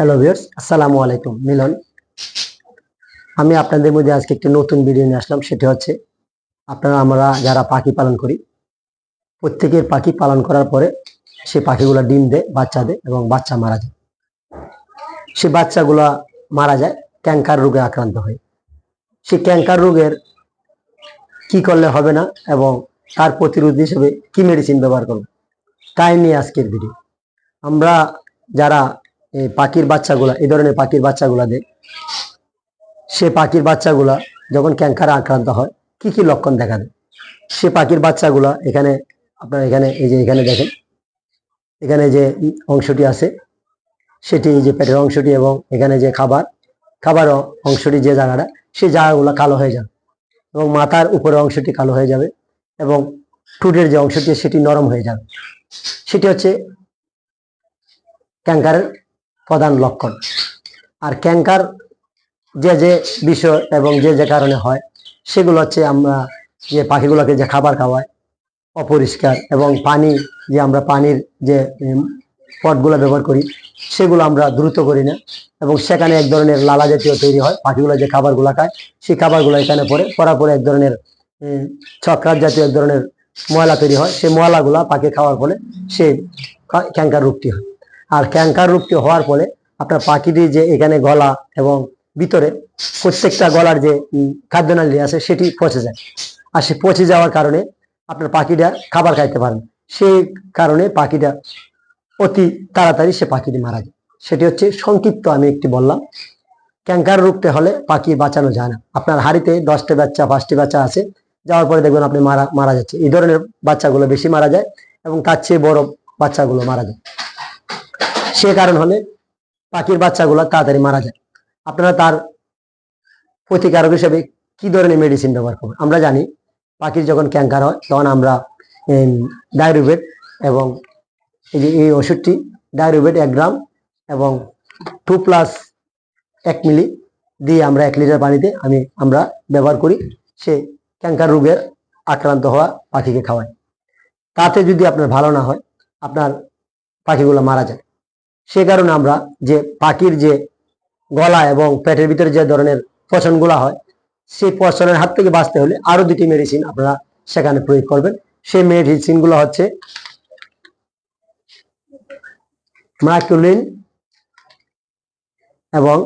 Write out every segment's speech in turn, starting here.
Hello viewers আসসালামু আলাইকুম, মিলন। আমি আপনাদের মধ্যে আজকে একটি নতুন ভিডিও নিয়ে আসলাম, সেটি হচ্ছে আপনারা, আমরা যারা পাখি পালন করি, প্রত্যেকের পাখি পালন করার পরে সে পাখিগুলো ডিম দেয়, বাচ্চা দেয় এবং বাচ্চা মারা যায়। সে বাচ্চাগুলা মারা যায় ক্যাঙ্কার রোগে আক্রান্ত হয়। সে ক্যাঙ্কার রোগের কি করলে হবে না এবং তার প্রতিরোধ হিসেবে কি মেডিসিন ব্যবহার করবে, তাই নিয়ে আজকের ভিডিও আমরা যারা এই পাখির বাচ্চাগুলা, এই ধরনের পাখির বাচ্চাগুলা দেয় সে পাখির বাচ্চাগুলা যখন ক্যান্সারে আক্রান্ত হয়, কি কি লক্ষণ দেখা দেয়? সে পাখির বাচ্চাগুলা এখানে, আপনার এখানে, এই যে এখানে দেখেন, এখানে যে অংশটি আছে, সেটি যে পেটের অংশটি এবং এখানে যে খাবার খাবার অংশটি যে জায়গাটা সেই জায়গাগুলো কালো হয়ে যাবে এবং মাথার উপরের অংশটি কালো হয়ে যাবে এবং ঠোঁটের যে অংশটি সেটি নরম হয়ে যাবে। সেটি হচ্ছে ক্যাঙ্কারের প্রধান লক্ষণ। আর ক্যাঙ্কার যে যে বিষয় এবং যে যে কারণে হয় সেগুলো হচ্ছে আমরা যে পাখিগুলোকে যে খাবার খাওয়াই অপরিষ্কার এবং পানি যে আমরা পানির যে পটগুলো ব্যবহার করি সেগুলো আমরা দ্রুত করি না। এবং সেখানে এক ধরনের লালা জাতীয় তৈরি হয় পাখিগুলো যে খাবারগুলো খায় সেই খাবারগুলো এখানে পরে পড়া পরে এক ধরনের উম, ছক্রার জাতীয় এক ধরনের ময়লা তৈরি হয় সেই ময়লাগুলা পাখি খাওয়ার ফলে সে ক্যাঙ্কার রোগটি হয়। আর ক্যাঙ্কার রোগটি হওয়ার ফলে আপনার পাখিটির যে এখানে গলা এবং ভিতরে প্রত্যেকটা গলার যে খাদ্যনালী আছে সেটি পচে যায়। আর সে পচে যাওয়ার কারণে আপনার পাখিটা খাবার খাইতে পারে না। সেই কারণে পাখিটা অতি তাড়াতাড়ি সে পাখিটি মারা যায়। সেটি হচ্ছে সংক্ষিপ্ত আমি একটি বললাম। ক্যাঙ্কার রোগটা হলে পাখি বাঁচানো যায় না। আপনার হাড়িতে দশটা বাচ্চা, পাঁচটি বাচ্চা আছে। যাওয়ার পরে দেখবেন আপনি মারা মারা যাচ্ছে। এই ধরনের বাচ্চাগুলো বেশি মারা যায় এবং তার চেয়ে বড় বাচ্চাগুলো মারা যায়। সে কারণ হলে পাখির বাচ্চাগুলো তাড়াতাড়ি মারা যায়। আপনারা তার প্রতিকারক হিসেবে কি ধরনের মেডিসিন ব্যবহার করবেন? আমরা জানি পাখির যখন ক্যাঙ্কার হয়, তখন আমরা ডায়রুবেট এবং এই যে এই ওষুধটি ডায়রুবেট এক গ্রাম এবং টু প্লাস এক মিলি দিয়ে আমরা এক লিটার পানিতে আমি, আমরা ব্যবহার করি। সে ক্যাঙ্কার রোগের আক্রান্ত হওয়া পাখিকে খাওয়াই তাতে যদি আপনার ভালো না হয়, আপনার পাখিগুলো মারা যায়। সে কারণে আমরা যে পাখির যে গলা এবং পেটের ভিতরে যে ধরনের পচনগুলা হয়, সেই পচনের হাত থেকে বাঁচতে হলে আরও দুটি মেডিসিন আপনারা সেখানে প্রয়োগ করবেন। সেই মেডিসিনগুলো হচ্ছে এবং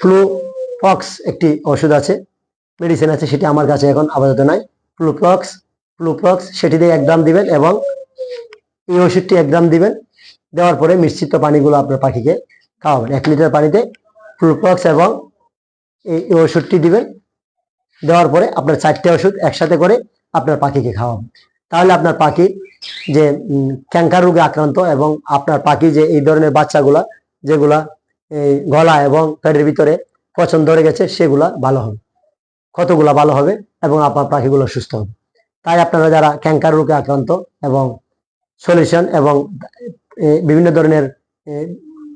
ফ্লুফক্স একটি ওষুধ আছে মেডিসিন আছে, সেটি আমার কাছে এখন আপাতত নাই। ফ্লুফ্লক্স ফ্লুফ্লক্স সেটি দিয়ে এক গ্রাম দিবেন এবং এই ওষুধটি এক গ্রাম দিবেন। দেওয়ার পরে মিশ্রিত পানিগুলো আপনার পাখিকে খাওয়াবেন। এক লিটার পানিতে ফ্লুফ্লক্স এবং এই ওষুধটি দিবেন। দেওয়ার পরে আপনার চারটে ওষুধ একসাথে করে আপনার পাখিকে খাওয়াবেন। তাহলে আপনার পাখি যে ক্যাঙ্কার রোগে আক্রান্ত এবং আপনার পাখি যে, এই ধরনের বাচ্চাগুলা, যেগুলা এই গলা এবং পেটের ভিতরে পচন ধরে গেছে, সেগুলা ভালো হবে। কতগুলা ভালো হবে এবং আপনার পাখিগুলো সুস্থ হবে। তাই আপনারা যারা ক্যাঙ্কার রোগে আক্রান্ত এবং সলিউশন এবং বিভিন্ন ধরনের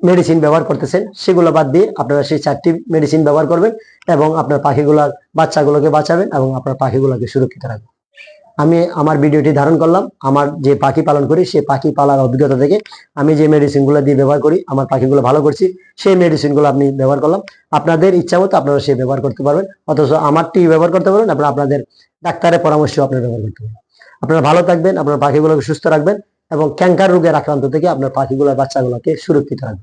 মেডিসিন ব্যবহার করতেছেন, সেগুলো বাদ দিয়ে আপনারা সেই চারটি মেডিসিন ব্যবহার করবেন এবং আপনার পাখিগুলার বাচ্চাগুলোকে বাঁচাবেন এবং আপনার পাখিগুলোকে সুরক্ষিত রাখবেন। আমি আমার ভিডিওটি ধারণ করলাম, আমার যে পাখি পালন করি সেই পাখি পালার অভিজ্ঞতা থেকে আমি যে মেডিসিনগুলো দিয়ে ব্যবহার করি, আমার পাখিগুলো ভালো করছি, সেই মেডিসিনগুলো আপনি ব্যবহার করলাম। আপনাদের ইচ্ছা মতো আপনারা সে ব্যবহার করতে পারবেন, অথচ আমারটি ব্যবহার করতে পারবেন, আপনারা আপনাদের ডাক্তারের পরামর্শ আপনার ব্যবহার করতে পারেন আপনারা ভালো থাকবেন, আপনার পাখিগুলোকে সুস্থ রাখবেন এবং ক্যাঙ্কার রোগের আক্রান্ত থেকে আপনার পাখিগুলোর বাচ্চাগুলোকে সুরক্ষিত রাখবেন।